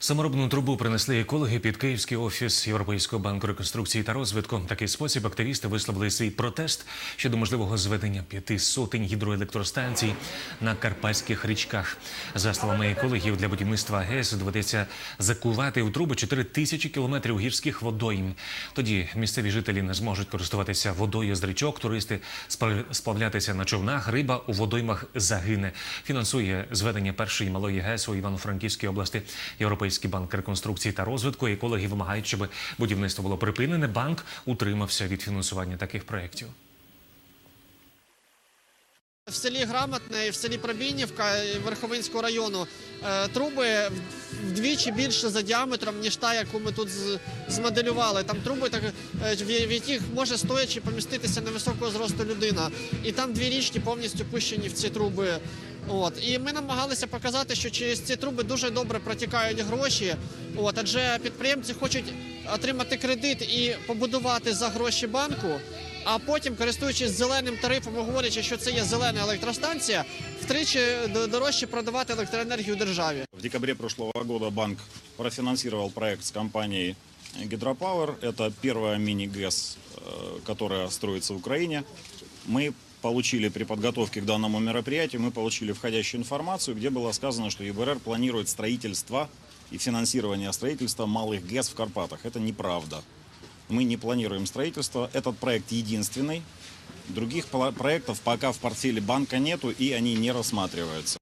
Саморобну трубу принесли екологи під Київський офіс Європейського банку реконструкції та розвитку. Такий спосіб активісти висловили свій протест щодо можливого зведення п'яти сотень гідроелектростанцій на карпатських річках. За словами екологів, для будівництва ГЕС доведеться закувати у труби 4 тисячі кілометрів гірських водойм. Тоді місцеві жителі не зможуть користуватися водою з річок, туристи сплавлятися на човнах, риба у водоймах загине. Фінансує зведення першої малої ГЕС у Івано-Франківській області Європейський банк реконструкції та розвитку. Екологи вимагають, щоб будівництво було припинене. Банк утримався від фінансування таких проєктів. В селі Грамотне в селі Пробійнівка Верховинського району е, труби вдвічі більше за діаметром, ніж та, яку ми тут змоделювали. Там труби, так, е, в яких може стоячи поміститися невисокого зросту людина. І там дві річки повністю пущені в ці труби. От. І ми намагалися показати, що через ці труби дуже добре протікають гроші. От. Адже підприємці хочуть отримати кредит і побудувати за гроші банку. А потім, користуючись зеленим тарифом, говорячи, що це є зелена електростанція, втричі д- дорожче продавати електроенергію державі. В декабре прошлого года банк профинансировал проект с компанией Гидропауэр. Это первая мини-ГЭС, э, которая строится в Украине. Мы получили при подготовке к данному мероприятию, мы получили входящую информацию, где было сказано, что ЕБРР планирует строительство и финансирование строительства малых ГЭС в Карпатах. Это неправда. Мы не планируем строительство. Этот проект единственный. Других проектов пока в портфеле банка нету, и они не рассматриваются.